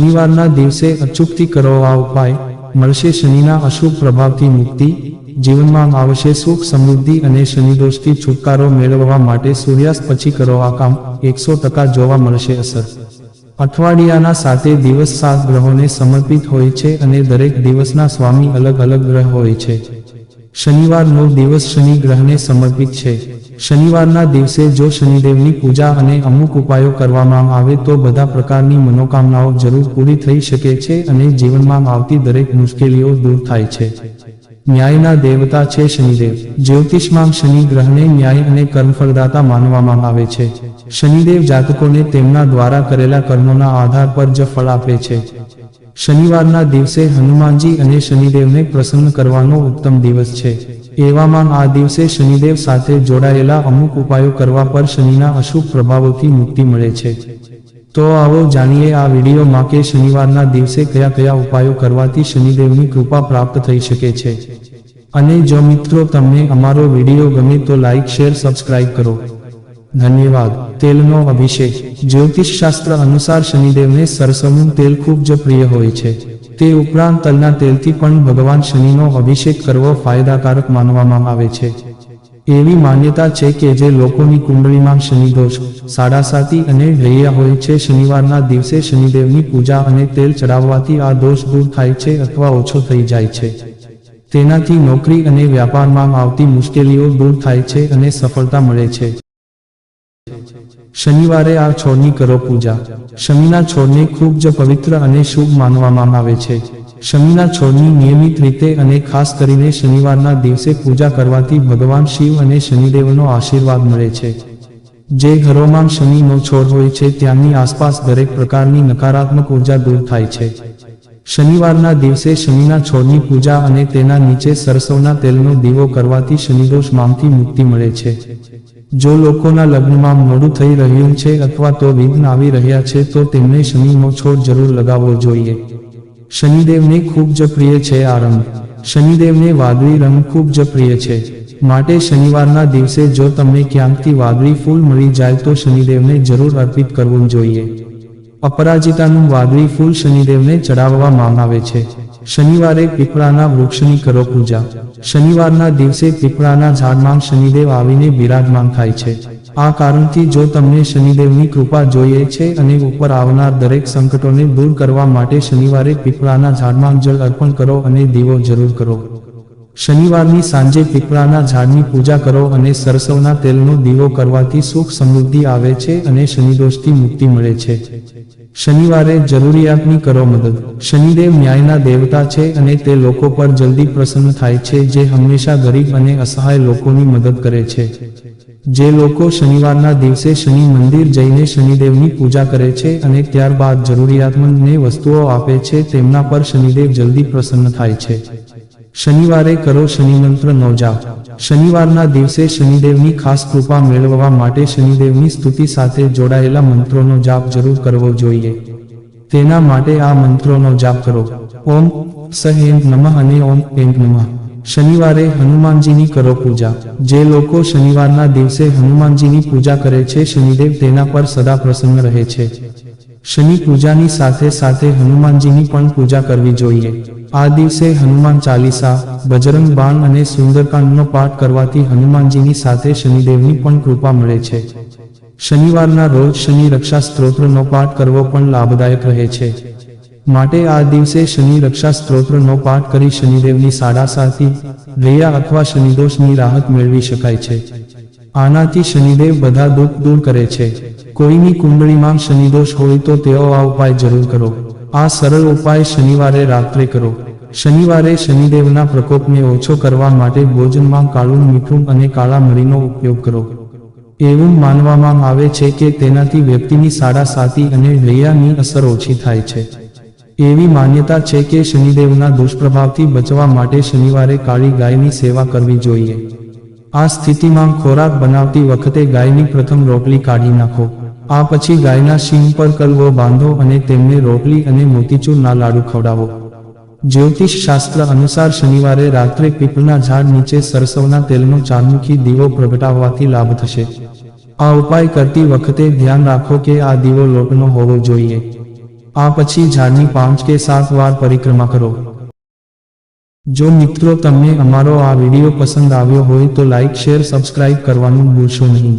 શનિવારના દિવસે અચૂકથી કરો ઉપાય મળશે શનિના અશુભ પ્રભાવથી મુક્તિ, જીવનમાં આવશે સુખ સમૃદ્ધિ અને શનિદોષથી છુટકારો મેળવવા માટે સૂર્યાસ્ત પછી કરો કામ એકસો ટકા જોવા મળશે અસર. અઠવાડિયાના સાતે દિવસ સાત ગ્રહોને સમર્પિત હોય છે અને દરેક દિવસના સ્વામી અલગ અલગ ગ્રહ હોય છે. શનિવારનો દિવસ શનિ ગ્રહને સમર્પિત છે. શનિવારના દિવસે જો શનિદેવની પૂજા અને અમુક ઉપાયો કરવામાં આવે તો બધા પ્રકારની મનોકામનાઓ જરૂર પૂરી થઈ શકે છે અને જીવનમાં આવતી દરેક મુશ્કેલીઓ દૂર થાય છે. ન્યાયના દેવતા છે શનિદેવ. જ્યોતિષમાં શનિ ગ્રહને ન્યાય અને કર્મફળદાતા માનવામાં આવે છે. શનિદેવ જાતકોને તેમના દ્વારા કરેલા કર્મોના આધાર પર જ ફળ આપે છે. શનિવારના દિવસે હનુમાનજી અને શનિદેવને પ્રસન્ન કરવાનો ઉત્તમ દિવસ છે. એવામાં આ દિવસે શનિદેવ સાથે જોડાયેલા અમુક ઉપાયો કરવા પર શનિના અશુભ પ્રભાવોથી મુક્તિ મળે છે. તો આવો જાણીએ આ વિડીયોમાં કે શનિવારના દિવસે કયા કયા ઉપાયો કરવાથી શનિદેવની કૃપા પ્રાપ્ત થઈ શકે છે. અને જો મિત્રો તમને અમારો વીડિયો ગમે તો લાઇક શેર, સબસ્ક્રાઇબ કરો. ધન્યવાદ. તેલનો અભિષેક. જ્યોતિષ શાસ્ત્ર અનુસાર શનિદેવને સરસવનું તેલ ખૂબ જ પ્રિય હોય છે. તે ઉપરાંત તલના તેલથી પણ ભગવાન શનિનો અભિષેક કરવો ફાયદાકારક માનવામાં આવે છે. એવી માન્યતા છે કે જે લોકોની કુંડળીમાં શનિદોષ સાડાસાતી અને રહ્યા હોય છે, શનિવારના દિવસે શનિદેવની પૂજા અને તેલ ચડાવવાથી આ દોષ દૂર થાય છે અથવા ઓછો થઈ જાય છે. તેનાથી નોકરી અને વ્યાપારમાં આવતી મુશ્કેલીઓ દૂર થાય છે અને સફળતા મળે છે. શનિવારે આ છોડની કરો પૂજા. શમીના છોડને ખૂબ જ પવિત્ર અને શુભ માનવામાં આવે છે. શમીના છોડની નિયમિત રીતે અને ખાસ કરીને શનિવારના દિવસે પૂજા કરવાથી ભગવાન શિવ અને શનિદેવનો આશીર્વાદ મળે છે. જે ઘરોમાં શનિનો છોડ હોય છે, ત્યાંની આસપાસ દરેક પ્રકારની નકારાત્મક ઊર્જા દૂર થાય છે. શનિવારના દિવસે શનિના છોડની પૂજા અને તેના નીચે સરસવના તેલનો દીવો કરવાથી શનિદોષમાંથી મુક્તિ મળે છે. જો લોકોના લગ્નમાં મોડું થઈ રહ્યું છે અથવા તો વિઘ્ન આવી રહ્યા છે, તો તેમને શનિનો છોડ જરૂર લગાવવો જોઈએ. શનિદેવને ખૂબ જ પ્રિય છે આ રંગ. શનિદેવને વાદળી રંગ ખૂબ જ પ્રિય છે. માટે શનિવારના દિવસે જો તમને ક્યાંકથી વાદળી ફૂલ મળી જાય, તો શનિદેવને જરૂર અર્પિત કરવું જોઈએ. અપરાજિતાનું વાદળી ફૂલ શનિદેવને ચડાવવા આવે છે. શનિવારે પીપળાના વૃક્ષની કરો પૂજા. શનિવારના દિવસે પીપળાના ઝાડમાં શનિદેવ આવીને બિરાજમાન થાય છે. આ કારણથી જો તમને શનિદેવની કૃપા જોઈએ છે અને ઉપર આવનાર દરેક સંકટોને દૂર કરવા માટે શનિવારે પીપળાના ઝાડમાં જળ અર્પણ કરો અને દીવો જરૂર કરો. શનિવારની સાંજે પીપળાના ઝાડની પૂજા કરો અને સરસવના તેલનો દીવો કરવાથી સુખ સમૃદ્ધિ આવે છે અને શનિદોષથી મુક્તિ મળે છે. શનિવારે જરૂરિયાતની કરો મદદ. શનિદેવ ન્યાયના દેવતા છે અને તે લોકો પર જલ્દી પ્રસન્ન થાય છે, જે હંમેશા ગરીબ અને અસહાય લોકોની મદદ કરે છે. જે લોકો શનિવારના દિવસે શનિ મંદિર જઈને શનિદેવની પૂજા કરે છે અને ત્યારબાદ જરૂરિયાતમંદને વસ્તુઓ આપે છે, તેમના પર શનિદેવ જલ્દી પ્રસન્ન થાય છે. શનિવારે કરો શનિમંત્ર નો જાપ શનિવારના દિવસે શનિદેવની ખાસ કૃપા મેળવવા માટે શનિદેવની સ્તુતિ સાથે જોડાયેલા મંત્રોનો જાપ જરૂર કરવો જોઈએ. તેના માટે આ મંત્રોનો જાપ કરો. ઓમ સહેમ નમઃ અને ઓમ એમ નમઃ. શનિવારે હનુમાનજીની કરો પૂજા. જે લોકો શનિવારના દિવસે હનુમાનજીની પૂજા કરે છે, શનિદેવ તેના પર સદા પ્રસન્ન રહે છે. શનિ પૂજાની સાથે સાથે હનુમાનજીની પણ પૂજા કરવી જોઈએ. આ દિવસે હનુમાન ચાલીસા, બજરંગ બાણ અને સુંદરકાંડનો પાઠ કરવાથી હનુમાનજીની સાથે શનિદેવની પણ કૃપા મળે છે. શનિવારના રોજ શનિ રક્ષા સ્ત્રોત્રનો પાઠ કરવો પણ લાભદાયક રહે છે. માટે આ દિવસે શનિ રક્ષા સ્ત્રોત્રનો પાઠ કરી શનિદેવની સાડાસાથી રહ્યા અથવા શનિદોષની રાહત મેળવી શકાય છે. આનાથી શનિદેવ બધા દુઃખ દૂર કરે છે. કોઈની કુંડળીમાં શનિદોષ હોય તો તેઓ આ ઉપાય જરૂર કરો. આ સરળ ઉપાય શનિવારે રાત્રે કરો. શનિવારે શનિદેવના પ્રકોપને ઓછો કરવા માટે ભોજનમાં કાળું, મીઠું અને કાળા મરીનો ઉપયોગ કરો. એવું માનવામાં આવે છે કે તેનાથી વ્યક્તિની સાડા સાતી અને હૈયાની અસર ઓછી થાય છે. એવી માન્યતા છે કે શનિદેવના દુષ્પ્રભાવથી બચવા માટે શનિવારે કાળી ગાયની સેવા કરવી જોઈએ. આ સ્થિતિમાં ખોરાક બનાવતી વખતે ગાયની પ્રથમ રોટલી કાઢી નાખો. આ પછી ગાયના શીંગ પર કલવો બાંધો અને તેમને રોટલી અને મોતીચૂરના લાડુ ખવડાવો. જ્યોતિષ શાસ્ત્ર અનુસાર શનિવારે રાત્રે પીપળના ઝાડ નીચે સરસવના તેલનો ચારમુખી દીવો પ્રગટાવવાથી લાભ થશે. આ ઉપાય કરતી વખતે ધ્યાન રાખો કે આ દીવો લોટનો હોવો જોઈએ. આ પછી ઝાડની પાંચ કે સાત વાર પરિક્રમા કરો. જો મિત્રો તમને અમારો આ વીડિયો પસંદ આવ્યો હોય તો લાઇક શેર, સબસ્ક્રાઇબ કરવાનું ભૂલશો નહીં.